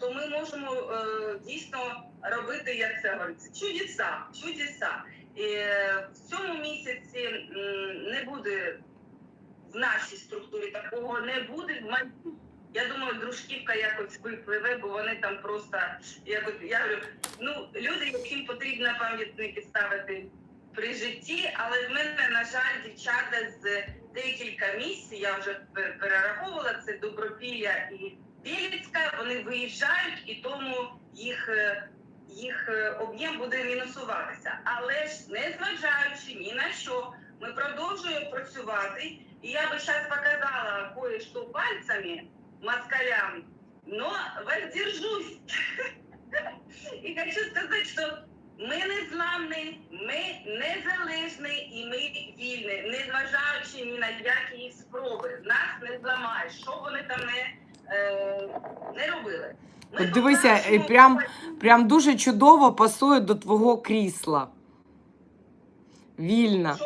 то ми можемо е, дійсно робити, як це говориться, чудеса, чудеса. І в цьому місяці не буде в нашій структурі такого не буде. В майбутньому, Я думаю, дружківка якось випливе, бо вони там просто якось я говорю, ну люди, яким потрібно пам'ятники ставити при житті, але в мене, на жаль, дівчата з декілька місць, я вже перераховувала це Добропілля і Біліцька, вони виїжджають і тому їх. е, Їх е, об'єм буде мінусуватися, але ж незважаючи ні на що, ми продовжуємо працювати. І я би зараз показала кое-что пальцами москалям, но воздержусь. І хочу сказати, що ми не зламні, ми незалежні і ми вільні, незважаючи ні на які спроби. Нас не зламають, що вони там не, не робили. Ми дивися, покажемо- прям- Прям дуже чудово пасує до твого крісла. Вільна. Що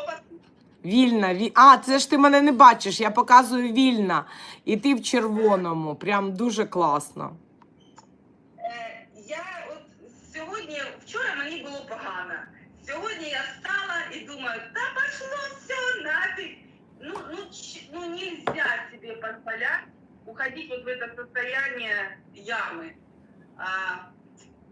Вільна. Ві... А, це ж ти мене не бачиш, я показую вільна. І ти в червоному. Прям дуже класно. Е, Я от сьогодні, вчора мені було погано. Сьогодні я встала і думаю, та пошло все нафиг. Ну, ну, ну нельзя себе позволять уходить вот в это состояние ями. А,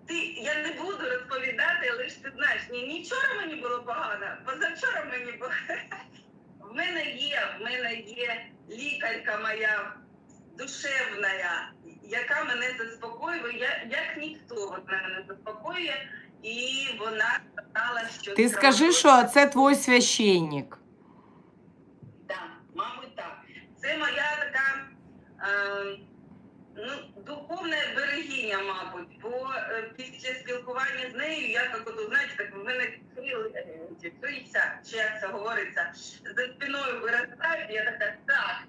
ти, я не буду розповідати, але ж ти знаєш, ні, ні вчора мені було погано, позавчора мені було. В мене є, в мене є лікарка моя душевна, яка мене заспокоює, я, як ніхто вона мене заспокоює, і вона сказала, що Ти скажи, що це твій священник. Да, мабуть, так. Це моя така е, духовна берегиня, мабуть. Бо е, після спілкування з нею я як от, знаєте, так в мене крил, крильця, чи як це говориться, за спиною виростають, я така, так.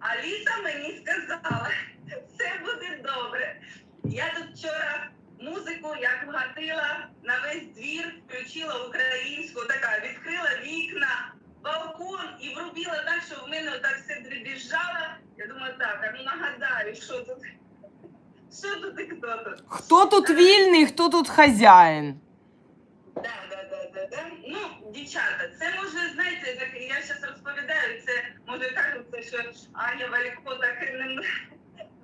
Аліса мені сказала, все буде добре. Я тут вчора музику як вгатила на весь двір, включила українську, така відкрила вікна, балкон і врубила так, що в мене так все дребіжало. Я думаю, так, а ну нагадаю, що тут, що тут і хто тут. Вільний, хто тут хазяїн? Да, да, да, да, да. Ну, дівчата, це може, знаєте, так я зараз розповідаю, це може кажеться, що Аня Валіко так і не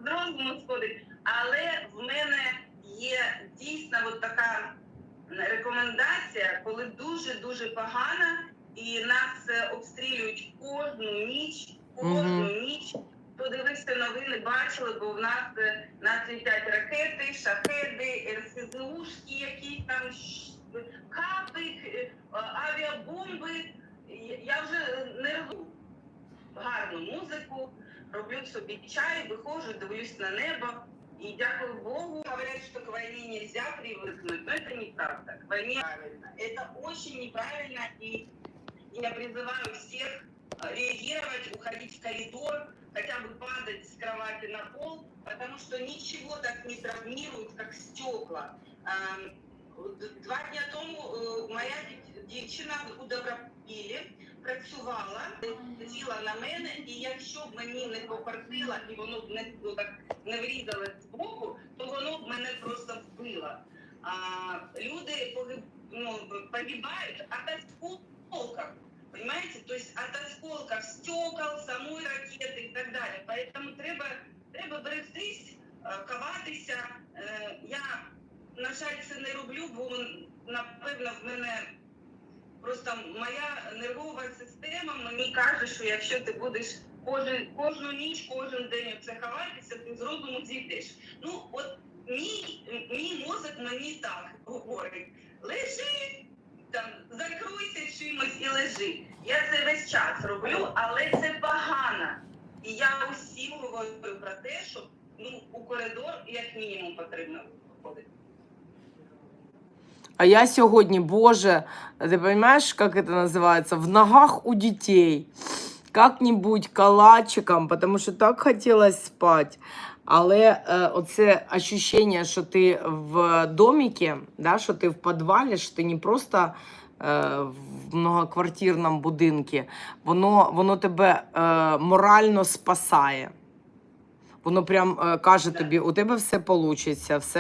з розуму сходить. Але в мене є дійсно от така рекомендація, коли дуже дуже погано, і нас е, обстрілюють кожну ніч, кожну Мгм. ніч Подивився новини, бачили, бо в нас е, нас літять ракети, шахеди, РСЗУшки, якісь там щ- капи, е, авіабомби. Я- Я вже не роблю гарну музику, роблю собі чай, виходжу, дивлюсь на небо. И дякую Богу, говорят, что к войне нельзя привыкнуть, но это неправда. К войне правильно. Это очень неправильно, и я призываю всех э, реагировать, уходить в коридор, хотя бы падать с кровати на пол, потому что ничего так не травмирует, как стекла. Два дня тому е, моя дів- дівчина у Добропілі працювала, сіла на мене, і якщо б мені не попортила і воно не ну, так не врізалось з боку, то воно б мене просто вбило. А, люди погиб, ну, погибають от осколков, понимаете? То есть от осколков стекол, самой ракети і так далі. Поэтому треба, треба берегтись, е. Е, Я, на жаль, це не роблю, бо напевно в мене просто моя нервова система мені каже, що якщо ти будеш кожен, кожну ніч, кожен день це ховатися, ти з розуму зійдеш. Ну, от мій, мій мозок мені так говорить: лежи, там, закруйся чимось і лежи. Я це весь час роблю, але це погано. І я усім говорю про те, що ну, у коридор як мінімум потрібно виходити. А я сьогодні, Боже, ти розумієш, як це називається? В ногах у дітей. Как-нибудь калачиком, тому що так хотілося спати. Але е, оце ощущення, що ти в доміки, да, що ти в підвалі, що ти не просто е, в многоквартирному будинку, воно, воно тебе е, морально спасає. Воно прям е, каже тобі, у тебе все вийде, все